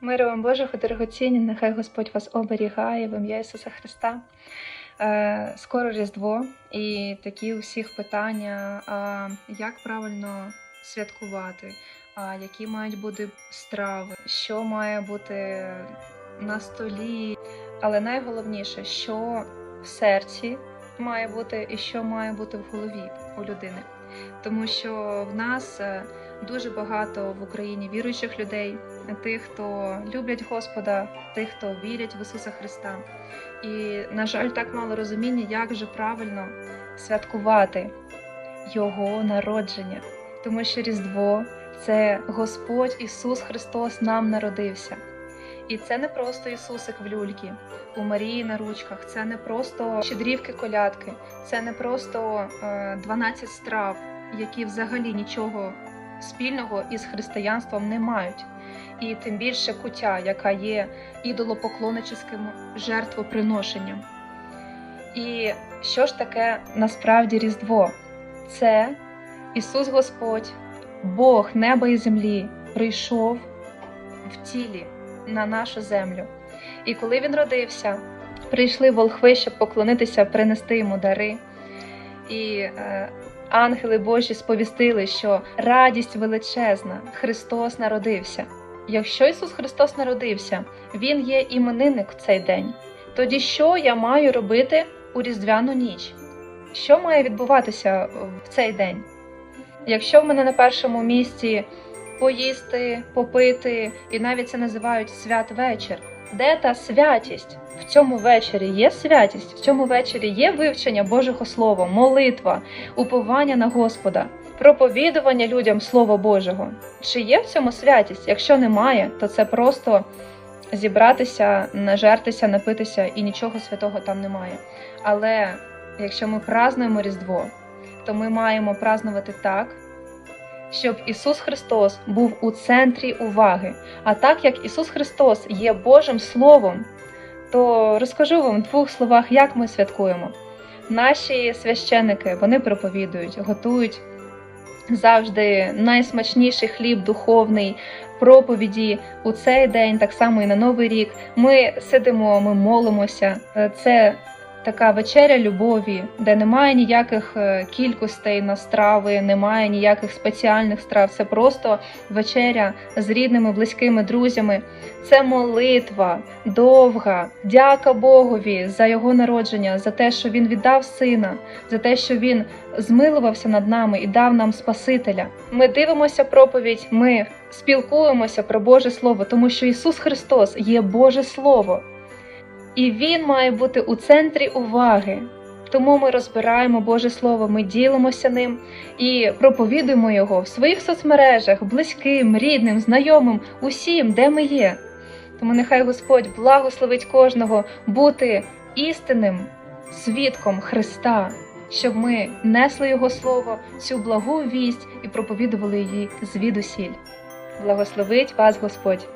Миру вам Божого, дорогоцінні, нехай Господь вас оберігає в ім'я Ісуса Христа. Е, скоро Різдво і такі у всіх питання, як правильно святкувати, які мають бути страви, що має бути на столі. Але найголовніше, що в серці має бути і що має бути в голові у людини. Тому що в нас е, дуже багато в Україні віруючих людей, тих, хто люблять Господа, тих, хто вірять в Ісуса Христа. І, на жаль, так мало розуміння, як же правильно святкувати Його народження. Тому що Різдво це Господь Ісус Христос нам народився. І це не просто Ісусик в люльки у Марії на ручках, це не просто щедрівки колядки, це не просто е, 12 страв, які взагалі нічого спільного із християнством не мають. І тим більше куття, яка є ідолопоклонническим жертвоприношенням. І що ж таке насправді Різдво? Це Ісус Господь, Бог неба і землі, прийшов в тілі на нашу землю. І коли він родився, прийшли волхви, щоб поклонитися, принести йому дари. І е, ангели Божі сповістили, що радість величезна, Христос народився. Якщо Ісус Христос народився, Він є іменинник в цей день. Тоді що я маю робити у Різдвяну ніч? Що має відбуватися в цей день? Якщо в мене на першому місці поїсти, попити, і навіть це називають святвечір, де та святість? В цьому вечорі є святість, в цьому вечорі є вивчення Божого Слова, молитва, уповання на Господа, проповідування людям Слова Божого. Чи є в цьому святість? Якщо немає, то це просто зібратися, нажертися, напитися і нічого святого там немає. Але якщо ми празнуємо Різдво, то ми маємо празнувати так, щоб Ісус Христос був у центрі уваги. А так як Ісус Христос є Божим Словом, то розкажу вам в двох словах, як ми святкуємо. Наші священники вони проповідують, готують завжди найсмачніший хліб духовний, проповіді у цей день, так само і на Новий рік. Ми сидимо, ми молимося. Е, Це така вечеря любові, де немає ніяких е, кількостей на страви, немає ніяких спеціальних страв. Це просто вечеря з рідними, близькими друзями. Це молитва довга. Дяка Богові за його народження, за те, що він віддав сина, за те, що він змилувався над нами і дав нам Спасителя. Ми дивимося проповідь, ми спілкуємося про Боже Слово, тому що Ісус Христос є Боже Слово. І Він має бути у центрі уваги. Тому ми розбираємо Боже Слово, ми ділимося ним і проповідуємо його в своїх соцмережах, близьким, рідним, знайомим, усім, де ми є. Тому нехай Господь благословить кожного бути істинним свідком Христа, щоб ми несли Його Слово, цю благу вість і проповідували її звідусіль. Благословить вас Господь!